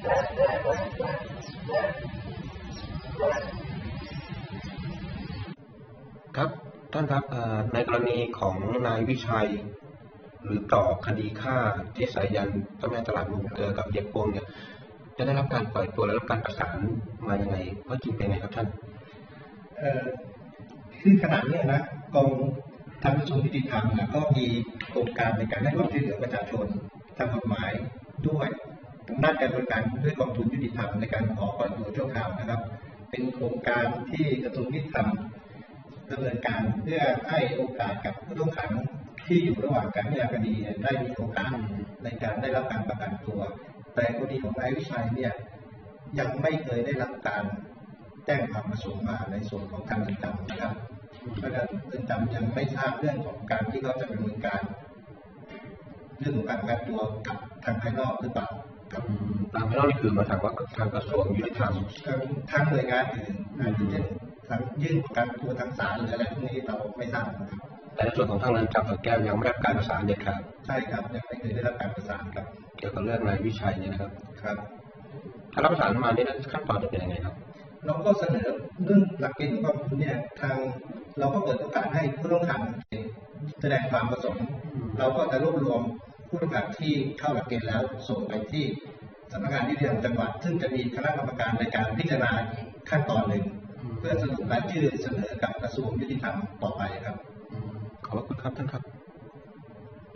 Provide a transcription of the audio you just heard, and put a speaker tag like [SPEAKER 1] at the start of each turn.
[SPEAKER 1] ครับท่านครับในกรณีของนายวิชัย หรือต่อคดีฆ่าที่สายยันเจ้าแม่ตลาดมุงเกลือกับเย็บปงเนี่ยจะได้รับการปล่อยตัวและรับการประสานมาอย่างไรว่าจริงเป็นไงครับท่าน
[SPEAKER 2] คือขณะนี้นะกองทางกระทรวงยุติธรรมนะก็มีโครงการในการให้ความช่วยเหลือประชาชนทางกฎหมาย ด้างด้านการบริการด้วยกองทุนยุติธรรมในการขอปล่อยตัวชั่วคราวนะครับ เป็นโครงการที่กระทรวงยุติธรรมดำเนินการเพื่อให้โอกาสกับผู้ต้องขังที่อยู่ระหว่างการพิจารณาคดีได้มีโอกาสในการได้รับการประกันตัว แต่กรณีของนายวิชัยเนี่ยยังไม่เคยได้รับการแจ้งความประสงค์มาในส่วนของทางเรือนจำนะครับเพราะฉะนั้นเรือนจำยังไม่ทราบเรื่องของการที่เขาจะดำเนินการ เรื่องของการประกันตัวกับทางภายนอกหรือเปล่า ครับ
[SPEAKER 1] ตามไม่ต้องนี่คือมาทางว่าทางกระทรวงยุติธรรม
[SPEAKER 2] ทางทางหน่วยงานอื่นอาจจะเช่นทางยื่นประกันตัวทางศาลหรืออะไรพวกนี้เราไม่ทราบนะครับ
[SPEAKER 1] แต่ในส่วนของทางเรือนจำสระแก้วยังไม่ได้รับการประสานเด็ดขาด
[SPEAKER 2] ใช่ครับยังไม่เคยได้รับการประสานครับ
[SPEAKER 1] เกี่ยวกับเรื่องนายวิชัยเนี่ยนะครับ
[SPEAKER 2] ครับ
[SPEAKER 1] ถ้ารับประสานมาเนี่ยขั้นตอนจะเป็นยังไงครับ
[SPEAKER 2] เราก็เสนอเรื่องหลักเกณฑ์ของกองทุนเนี่ยทางเราก็เปิดโอกาสให้ผู้ต้องขังแสดงความประสงค์ เราก็จะรวบรวม ผู้ประกาศที่เข้าหลักเกณฑ์แล้วส่งไปที่สำนักงานที่ดินจังหวัด ซึ่งจะมีคณะกรรมการในการพิจารณาอีกขั้นตอนหนึ่ง เพื่อสรุปรายชื่อเสนอกับกระทรวงยุติธรรมต่อไปครับ
[SPEAKER 1] ขอบคุณครับท่านครับ